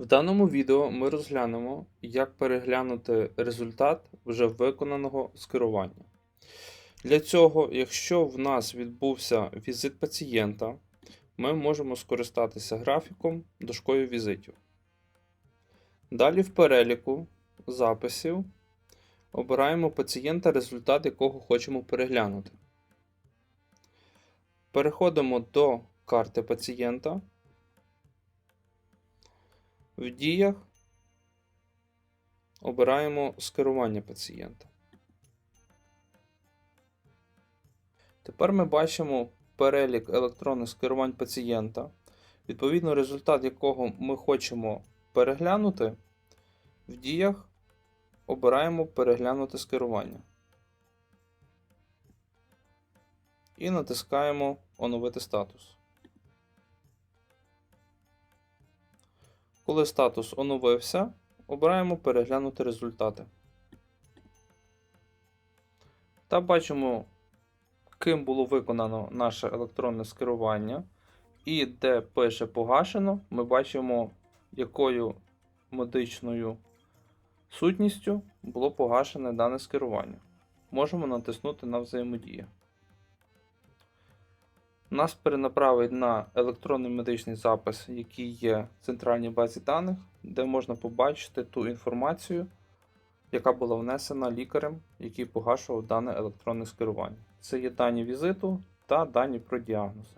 В даному відео ми розглянемо, як переглянути результат вже виконаного скерування. Для цього, якщо в нас відбувся візит пацієнта, ми можемо скористатися графіком дошкою візитів. Далі в переліку записів обираємо пацієнта, результат якого хочемо переглянути. Переходимо до карти пацієнта. В діях обираємо скерування пацієнта. Тепер ми бачимо перелік електронних скерувань пацієнта, відповідно результат якого ми хочемо переглянути. В діях обираємо переглянути скерування. І натискаємо оновити статус. Коли статус оновився, обираємо переглянути результати. Та бачимо, ким було виконано наше електронне скерування. І де пише погашено, ми бачимо, якою медичною сутністю було погашене дане скерування. Можемо натиснути на взаємодія. Нас перенаправить на електронний медичний запис, який є в центральній базі даних, де можна побачити ту інформацію, яка була внесена лікарем, який погашував дане електронне скерування. Це є дані візиту та дані про діагнози.